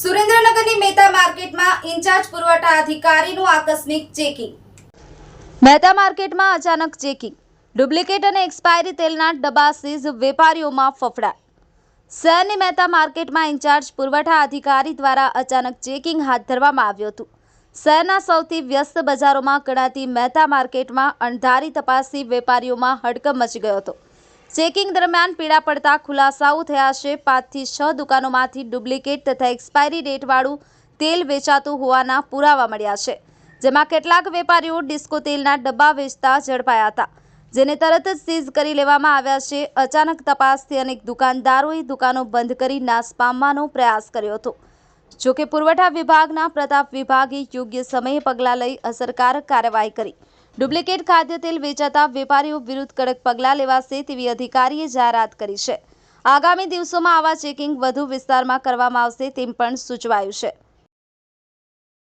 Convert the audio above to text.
સુરેન્દ્રનગરની મહેતા માર્કેટમાં ઇન્ચાર્જ પુરવઠા અધિકારીનું આકસ્મિક ચેકિંગ. મહેતા માર્કેટમાં અચાનક ચેકિંગ. ડુપ્લિકેટ અને એક્સપાયરી તેલના ડબ્બા સીઝ વેપારીઓમાં ફફડાટ. શહેરની મહેતા માર્કેટમાં ઇન્ચાર્જ પુરવઠા અધિકારી દ્વારા અચાનક ચેકિંગ હાથ ધરવામાં આવ્યું હતું. શહેરના સૌથી વ્યસ્ત બજારોમાં ગણાતી મહેતા માર્કેટમાં અણધારી તપાસથી વેપારીઓમાં હડકંપ મચી ગયો હતો. ચેકિંગ દરમિયાન પીડા પડતા ખુલાસાઓ થયા છે. પાંચથી છ દુકાનોમાંથી ડુપ્લિકેટ તથા એક્સપાયરી ડેટવાળું તેલ વેચાતું હોવાના પુરાવા મળ્યા છે, જેમાં કેટલાક વેપારીઓ ડિસ્કો તેલના ડબ્બા વેચતા ઝડપાયા હતા, જેને તરત જ સીઝ કરી લેવામાં આવ્યા છે. અચાનક તપાસથી અનેક દુકાનદારોએ દુકાનો બંધ કરી નાશ પામવાનો પ્રયાસ કર્યો હતો. જોકે પુરવઠા વિભાગના પ્રતાપ વિભાગે યોગ્ય સમયે પગલાં લઈ અસરકારક કાર્યવાહી કરી. ડુપ્લિકેટ ખાદ્ય તેલ વેચાતા વેપારીઓ વિરુદ્ધ કડક પગલાં લેવાશે તેવી અધિકારીએ જાહેરાત કરી છે. આગામી દિવસોમાં આવા ચેકિંગ વધુ વિસ્તારમાં કરવામાં આવશે તેમ પણ સૂચવાયું છે.